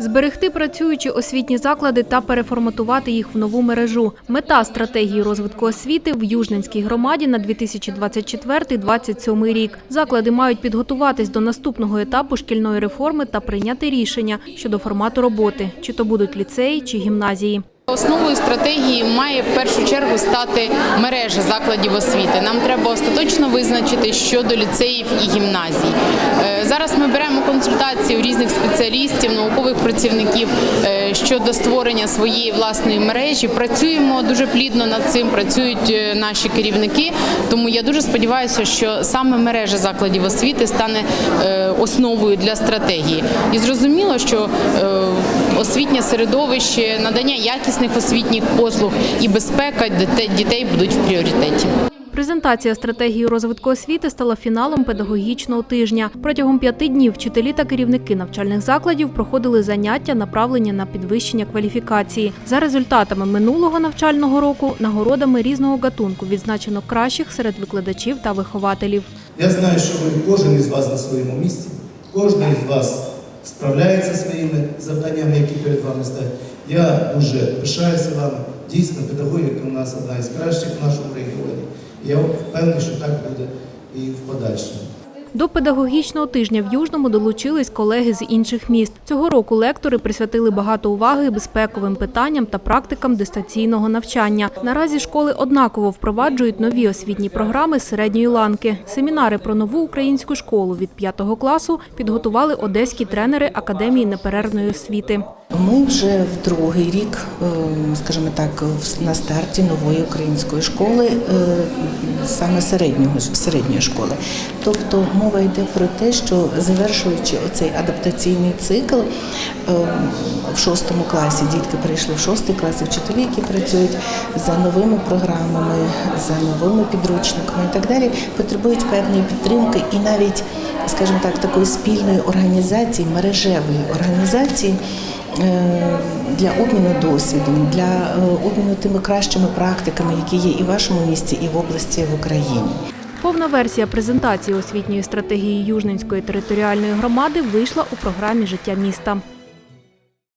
Зберегти працюючі освітні заклади та переформатувати їх в нову мережу. Мета стратегії розвитку освіти в Южненській громаді на 2024-2027 рік. Заклади мають підготуватись до наступного етапу шкільної реформи та прийняти рішення щодо формату роботи, чи то будуть ліцеї чи гімназії. Основою стратегії має в першу чергу стати мережа закладів освіти. Нам треба остаточно визначити щодо ліцеїв і гімназій. Е, Зараз ми беремо консультації у різних спеціалістів, наукових працівників е, щодо створення своєї власної мережі. Працюємо дуже плідно над цим. Працюють е, наші керівники. Тому я дуже сподіваюся, що саме мережа закладів освіти стане основою для стратегії. І зрозуміло, що освітнє середовище, надання якісних освітніх послуг і безпека дітей будуть в пріоритеті. Презентація стратегії розвитку освіти стала фіналом педагогічного тижня. Протягом п'яти днів вчителі та керівники навчальних закладів проходили заняття, направлені на підвищення кваліфікації. За результатами минулого навчального року нагородами різного гатунку відзначено кращих серед викладачів та вихователів. Я знаю, що ви кожен із вас на своєму місці, кожен із вас справляється своїми завданнями, які перед вами стоять. Я дуже пишаюся вами. Дійсно, педагогіка у нас одна із кращих в нашому регіоні. Я впевнений, що так буде і в подальшому. До педагогічного тижня в Южному долучились колеги з інших міст. Цього року лектори присвятили багато уваги безпековим питанням та практикам дистанційного навчання. Наразі школи однаково впроваджують нові освітні програми середньої ланки. Семінари про нову українську школу від 5 класу підготували одеські тренери Академії неперервної освіти. Ми вже в другий рік, е, скажімо так, на старті нової української школи, е, саме середнього середньої школи. Тобто мова йде про те, що завершуючи оцей адаптаційний цикл е, в шостому класі, дітки прийшли в шостий клас, і вчителі, які працюють за новими програмами, за новими підручниками і так далі, потребують певної підтримки і навіть, скажімо так, такої спільної організації, мережевої організації для обміну досвідом, для е, обміну тими кращими практиками, які є і в вашому місті, і в області, і в Україні. Повна версія презентації освітньої стратегії Южненської територіальної громади вийшла у програмі Життя міста.